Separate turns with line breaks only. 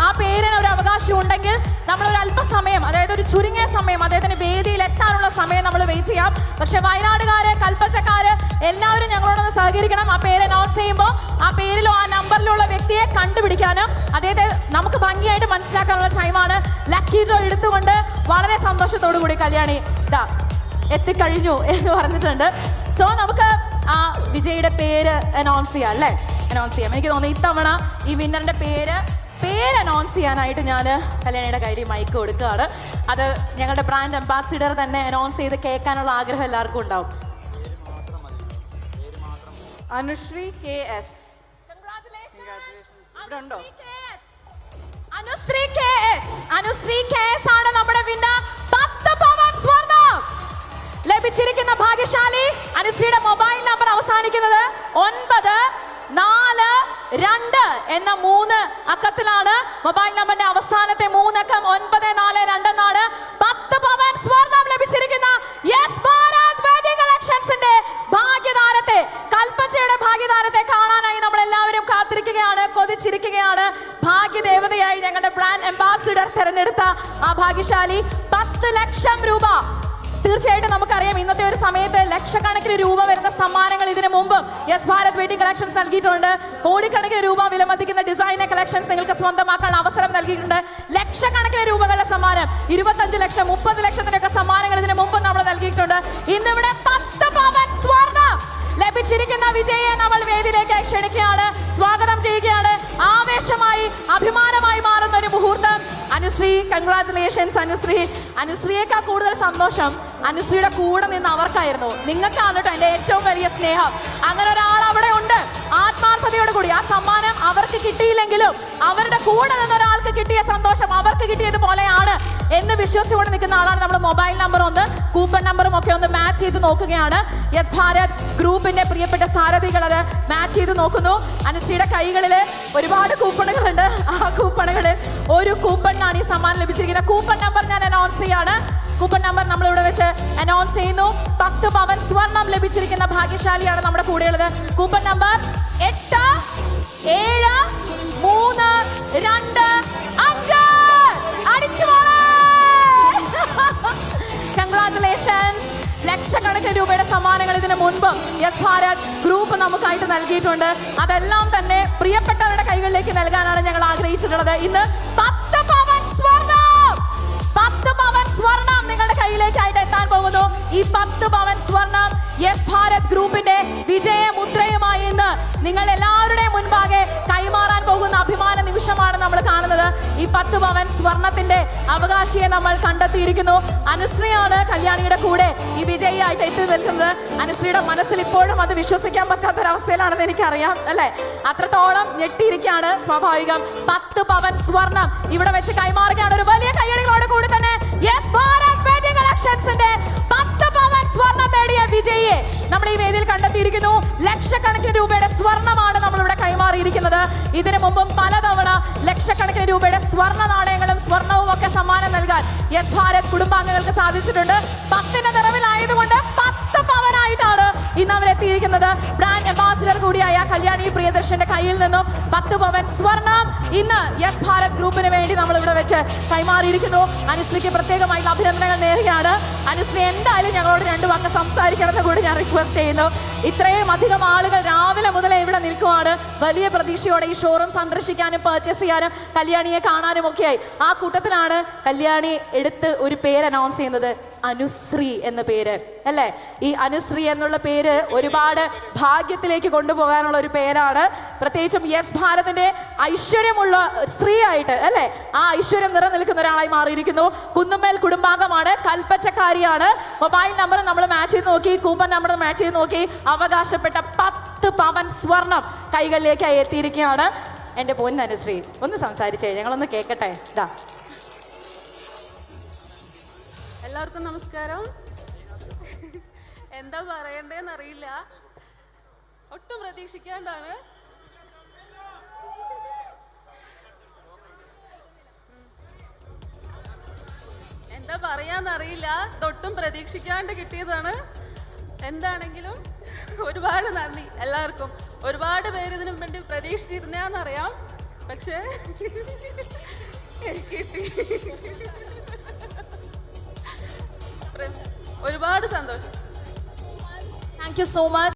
ആ പേരിന് ഒരു അവകാശം ഉണ്ടെങ്കിൽ നമ്മൾ ഒരു അല്പസമയം അതായത് ഒരു ചുരുങ്ങിയ സമയം അദ്ദേഹത്തിന് വേദിയിൽ എത്താനുള്ള സമയം നമ്മൾ വെയിറ്റ് ചെയ്യാം. പക്ഷെ വയനാടുകാര് കൽപ്പറ്റക്കാര് എല്ലാവരും ഞങ്ങളോടൊന്ന് സഹകരിക്കണം. ആ പേര് അനൗൺസ് ചെയ്യുമ്പോൾ ആ പേരിലോ ആ നമ്പറിലുള്ള വ്യക്തിയെ കണ്ടുപിടിക്കാനും അദ്ദേഹത്തെ നമുക്ക് ഭംഗിയായിട്ട് മനസ്സിലാക്കാനുള്ള ടൈമാണ് ലക്കി ഡ്രോ എടുത്തുകൊണ്ട് വളരെ സന്തോഷത്തോടു കൂടി കല്യാണി ഇതാ എത്തിക്കഴിഞ്ഞു എന്ന് പറഞ്ഞിട്ടുണ്ട്. സോ നമുക്ക് ആ വിജയുടെ പേര് അനൗൺസ് ചെയ്യാം അല്ലേ? അനൗൺസ് ചെയ്യാം. എനിക്ക് തോന്നുന്നു ഇത്തവണ ഈ വിന്നറിന്റെ പേര് പേര് അനൗൺസ് ചെയ്യാനായിട്ട് ഞാൻ കല്യാണിയുടെ കയ്യിൽ മൈക്ക് കൊടുക്കുകയാണ്. അത് ഞങ്ങളുടെ ബ്രാൻഡ് അംബാസിഡർ തന്നെ അനൗൺസ് ചെയ്ത് കേൾക്കാനുള്ള ആഗ്രഹം എല്ലാവർക്കും ഉണ്ടാവും.
Anusree K S?
Anusree K S. Anusree K S. ആണ് നമ്മുടെ വിന്നർ പത്ത് പവൻ സ്വർണം ലഭിച്ചിരിക്കുന്ന ഭാഗ്യശാലി. അനുശ്രീയുടെ മൊബൈൽ നമ്പർ അവസാനിക്കുന്നത് ഒൻപത് നാല് രണ്ട് എന്ന മൂന്ന് അക്കത്തിലാണ് മൊബൈൽ നമ്പറിന്റെ അവസാനത്തെ മൂന്നക്കം ഒൻപത് നാല് രണ്ട് എന്നാണ് പത്ത് പവൻ സ്വർണം ലഭിച്ചിരിക്കുന്ന യെസ് ഭാരത് വെഡിങ് കളക്ഷൻസിന്റെ ഭാഗ്യതാരത്തെ കൽപ്പറ്റയുടെ ഭാഗ്യതാരത്തെ കാണാനായി നമ്മൾ എല്ലാവരും കാത്തിരിക്കുകയാണ് കൊതിച്ചിരിക്കുകയാണ്. ഭാഗ്യദേവതയായി ഞങ്ങളുടെ ബ്രാൻഡ് അംബാസിഡർ തെരഞ്ഞെടുത്ത ആ ഭാഗ്യശാലി പത്ത് ലക്ഷം രൂപ തീർച്ചയായിട്ടും നമുക്കറിയാം ഇന്നത്തെ ഒരു സമയത്ത് ലക്ഷക്കണക്കിന് രൂപ വരുന്ന സമ്മാനങ്ങൾ ഇതിനു മുമ്പ് യെസ് ഭാരത് വെഡിങ് കളക്ഷൻസ് നൽകിയിട്ടുണ്ട്. കോടിക്കണക്കിന് രൂപ വിലമതിക്കുന്ന ഡിസൈനർ കളക്ഷൻസ് നിങ്ങൾക്ക് സ്വന്തമാക്കാൻ അവസരം നൽകിയിട്ടുണ്ട്. ലക്ഷക്കണക്കിന് രൂപകളുടെ സമ്മാനം ഇരുപത്തഞ്ച് ലക്ഷം മുപ്പത് ലക്ഷത്തിനൊക്കെ സമ്മാനങ്ങൾ ഇതിനു മുമ്പ് നമ്മൾ നൽകിയിട്ടുണ്ട്. ഇന്നിവിടെ പത്ത് പവൻ സ്വർണം ലഭിച്ചിരിക്കുന്ന വിജയെ നമ്മൾ വേദിയിലേക്ക് ക്ഷണിക്കുകയാണ്. സ്വാഗതം ചെയ്യുകയാണ്. ആവേശമായി അഭിമാനമായി മാറുന്ന ഒരു മുഹൂർത്തം. അനുശ്രീ കൺഗ്രാറ്റുലേഷൻസ് അനുശ്രീ. അനുശ്രീയേക്കാൾ കൂടുതൽ സന്തോഷം അനുശ്രീയുടെ കൂടെ നിന്ന് അവർക്കായിരുന്നു. നിങ്ങൾക്കാണ് കേട്ടോ എന്റെ ഏറ്റവും വലിയ സ്നേഹം. അങ്ങനെ ഒരാൾ അവിടെ ഉണ്ട്. ആത്മാർത്ഥതയോട് കൂടി ആ സമ്മാനം അവർക്ക് കിട്ടിയില്ലെങ്കിലും അവരുടെ കൂടെ നിന്ന് ഒരാൾക്ക് കിട്ടിയ സന്തോഷം അവർക്ക് കിട്ടിയതുപോലെയാണ് എന്ന് വിശ്വസിച്ചുകൊണ്ട് നിൽക്കുന്ന ആളാണ് നമ്മൾ മൊബൈൽ നമ്പർ ഒന്ന് കൂപ്പൺ നമ്പറും ഒക്കെ ഒന്ന് മാച്ച് ചെയ്ത് നോക്കുകയാണ്. യെസ് ഭാരത് ഗ്രൂപ്പിന്റെ പ്രിയപ്പെട്ട സാരഥികൾ അത് മാച്ച് ചെയ്ത് നോക്കുന്നു. അനുശ്രീയുടെ കൈകളിൽ ഒരുപാട് കൂപ്പണുകളുണ്ട്. ആ കൂപ്പണുകളിൽ ഒരു കൂപ്പണിനാണ് ഈ സമ്മാനം ലഭിച്ചിരിക്കുന്നത്. കൂപ്പൺ നമ്പർ ഞാൻ അനൗൺസ് ചെയ്യാണ്. കൂപ്പൺ നമ്പർ നമ്മൾ ഇവിടെ വെച്ച് അനൗൺസ് ചെയ്യുന്നു. പത്ത് പവൻ സ്വർണം ലഭിച്ചിരിക്കുന്ന ഭാഗ്യശാലിയാണ് നമ്മുടെ കൂടെയുള്ളത്. കൂപ്പൺ നമ്പർ എട്ട് ഏഴ് മൂന്ന് രണ്ട് കൺഗ്രാറ്റുലേഷൻസ് ലക്ഷക്കണക്കിന് രൂപയുടെ സമ്മാനങ്ങൾ ഇതിനു മുൻപ് യെസ് ഭാരത് ഗ്രൂപ്പ് നമുക്കായിട്ട് നൽകിയിട്ടുണ്ട്. അതെല്ലാം തന്നെ പ്രിയപ്പെട്ടവരുടെ കൈകളിലേക്ക് നൽകാനാണ് ഞങ്ങൾ ആഗ്രഹിച്ചിട്ടുള്ളത്. ഇന്ന് പത്ത് പവൻ സ്വർണം. പത്ത് പവൻ സ്വർണം നിങ്ങളുടെ കയ്യിലേക്കായിട്ട് എത്താൻ പോകുന്നു. ഈ പത്ത് പവൻ സ്വർണം യെസ് ഭാരത് ഗ്രൂപ്പിന്റെ വിജയ മുദ്രയുമായി ഇന്ന് നിങ്ങൾ എല്ലാവരുടെയും മുൻപാകെ പോകുന്ന അഭിമാന നിമിഷമാണ് നമ്മൾ കാണുന്നത്. ഈ പത്ത് പവൻ സ്വർണത്തിന്റെ അവകാശിയെ നമ്മൾ കണ്ടെത്തിയിരിക്കുന്നു. അനുശ്രീയാണ് കല്യാണിയുടെ കൂടെ ഈ വിജയിയായിട്ട് എത്തി നിൽക്കുന്നത്. അനുശ്രീയുടെ മനസ്സിൽ ഇപ്പോഴും അത് വിശ്വസിക്കാൻ പറ്റാത്തൊരവസ്ഥയിലാണെന്ന് എനിക്കറിയാം അല്ലെ? അത്രത്തോളം ഞെട്ടിയിരിക്കുകയാണ് സ്വാഭാവികം. പത്ത് പവൻ സ്വർണം ഇവിടെ വെച്ച് കൈമാറുകയാണ് ഒരു വലിയ കൈയടികളോട് കൂടി തന്നെ യെസ് ഭാരത് കളക്ഷൻസിന്റെ സ്വർണം നേടിയ വിജയിയെ നമ്മൾ ഈ വേദിയിൽ കണ്ടെത്തിയിരിക്കുന്നു. ലക്ഷക്കണക്കിന് രൂപയുടെ സ്വർണമാണ് നമ്മളിവിടെ കൈമാറിയിരിക്കുന്നത്. ഇതിനു മുമ്പും പലതവണ ലക്ഷക്കണക്കിന് രൂപയുടെ സ്വർണ നാണയങ്ങളും സ്വർണവും ഒക്കെ സമ്മാനം നൽകാൻ യെസ് ഭാരത് കുടുംബാംഗങ്ങൾക്ക് സാധിച്ചിട്ടുണ്ട്. പത്തിന്റെ നിറവിലായതുകൊണ്ട് പത്ത് പവനായിട്ടാണ് ഇന്ന് അവരെത്തിയിരിക്കുന്നത് ബ്രാൻഡ് അംബാസിഡർ കൂടിയായ കല്യാണി പ്രിയദർശന്റെ കയ്യിൽ നിന്നും പത്ത് പവൻ സ്വർണം. ഇന്ന് യെസ് ഭാരത് ഗ്രൂപ്പിന് വേണ്ടി നമ്മൾ ഇവിടെ വെച്ച് കൈമാറിയിരിക്കുന്നു. അനുശ്രീക്ക് പ്രത്യേകമായി അഭിനന്ദനങ്ങൾ നേരുകയാണ്. അനുശ്രീ എന്തായാലും ഞങ്ങളോട് രണ്ടു വാക്ക് സംസാരിക്കണമെന്ന് കൂടി ഞാൻ റിക്വസ്റ്റ് ചെയ്യുന്നു. ഇത്രയും അധികം ആളുകൾ രാവിലെ മുതലേ ഇവിടെ നിൽക്കുവാണ്. വലിയ പ്രതീക്ഷയോടെ ഈ ഷോറൂം സന്ദർശിക്കാനും പർച്ചേസ് ചെയ്യാനും കല്യാണിയെ കാണാനും ഒക്കെയായി. ആ കൂട്ടത്തിലാണ് കല്യാണി എടുത്ത് ഒരു പേര് അനൗൺസ് ചെയ്യുന്നത്. അനുശ്രീ എന്ന പേര് അല്ലേ? ഈ അനുശ്രീ എന്നുള്ള പേര് ഒരുപാട് ഭാഗ്യത്തിലേക്ക് കൊണ്ടുപോകാനുള്ള ഒരു പേരാണ്. പ്രത്യേകിച്ചും യെസ് ഭാരതിന്റെ ഐശ്വര്യമുള്ള സ്ത്രീ ആയിട്ട് അല്ലേ? ആ ഐശ്വര്യം നിറനിൽക്കുന്ന ഒരാളായി മാറിയിരിക്കുന്നു. കുന്നുമേൽ കുടുംബാംഗമാണ് കൽപ്പറ്റക്കാരിയാണ്. മൊബൈൽ നമ്പർ നമ്മൾ മാച്ച് ചെയ്ത് നോക്കി കൂപ്പൺ നമ്പർ മാച്ച് ചെയ്ത് നോക്കി അവകാശപ്പെട്ട പത്ത് പവൻ സ്വർണം കൈകളിലേക്കായി എത്തിയിരിക്കുകയാണ്. എന്റെ പൊന്നനുശ്രീ ഒന്ന് സംസാരിച്ചേ ഞങ്ങളൊന്ന് കേൾക്കട്ടെ? ഇതാ
എല്ലാവർക്കും നമസ്കാരം. എന്താ പറയണ്ടേന്ന് അറിയില്ല ഒട്ടും പ്രതീക്ഷിക്കാണ്ടാണ്. എന്താ പറയാന്നറിയില്ല. തൊട്ടും പ്രതീക്ഷിക്കാണ്ട് കിട്ടിയതാണ്. എന്താണെങ്കിലും ഒരുപാട് നന്ദി എല്ലാവർക്കും. ഒരുപാട് പേര് ഇതിനു വേണ്ടി പ്രതീക്ഷിച്ചിരുന്നറിയാം പക്ഷേ കിട്ടി. ഒരുപാട് സന്തോഷം.
Thank you so much